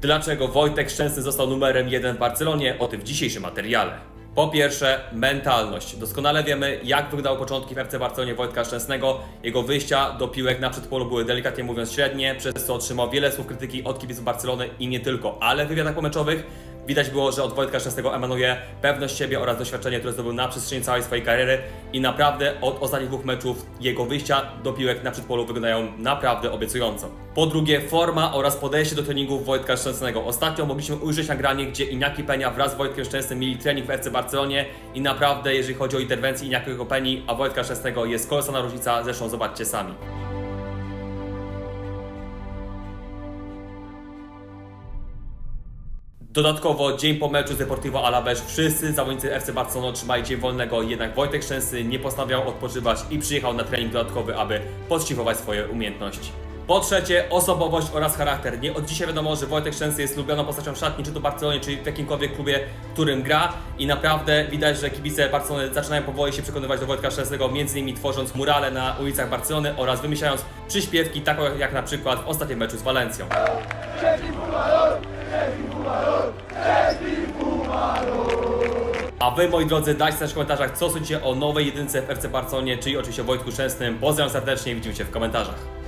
Dlaczego Wojtek Szczęsny został numerem jeden w Barcelonie? O tym w dzisiejszym materiale. Po pierwsze, mentalność. Doskonale wiemy, jak wyglądały początki w FC Barcelonie Wojtka Szczęsnego. Jego wyjścia do piłek na przedpolu były delikatnie mówiąc średnie, przez co otrzymał wiele słów krytyki od kibiców Barcelony i nie tylko, ale w wywiadach pomeczowych Widać było, że od Wojtka Szczęsnego emanuje pewność siebie oraz doświadczenie, które zdobył na przestrzeni całej swojej kariery i naprawdę od ostatnich dwóch meczów jego wyjścia do piłek na przedpolu wyglądają naprawdę obiecująco. Po drugie, forma oraz podejście do treningów Wojtka Szczęsnego. Ostatnio mogliśmy ujrzeć nagranie, gdzie Iñaki Peña wraz z Wojtkiem Szczęsnym mieli trening w FC Barcelonie i naprawdę, jeżeli chodzi o interwencję Iñakiego Peni, a Wojtka Szczęsnego jest kolosalna różnica, zresztą zobaczcie sami. Dodatkowo dzień po meczu z Deportivo Alaves wszyscy zawodnicy FC Barcelony otrzymali dzień wolnego, jednak Wojtek Szczęsny nie postanowił odpoczywać i przyjechał na trening dodatkowy, aby podszlifować swoje umiejętności. Po trzecie, osobowość oraz charakter. Nie od dzisiaj wiadomo, że Wojtek Szczęsny jest lubioną postacią w szatni, czy to w Barcelonie, czy w jakimkolwiek klubie, którym gra i naprawdę widać, że kibice Barcelony zaczynają powoli się przekonywać do Wojtka Szczęsnego, między innymi tworząc murale na ulicach Barcelony oraz wymyślając przyśpiewki, takie jak na przykład w ostatnim meczu z Walencją. A wy, moi drodzy, dajcie znać w komentarzach, co sądzicie o nowej jedynce w FC Barcelonie, czyli oczywiście Wojtku Szczęsnym. Pozdrawiam serdecznie widzimy się w komentarzach.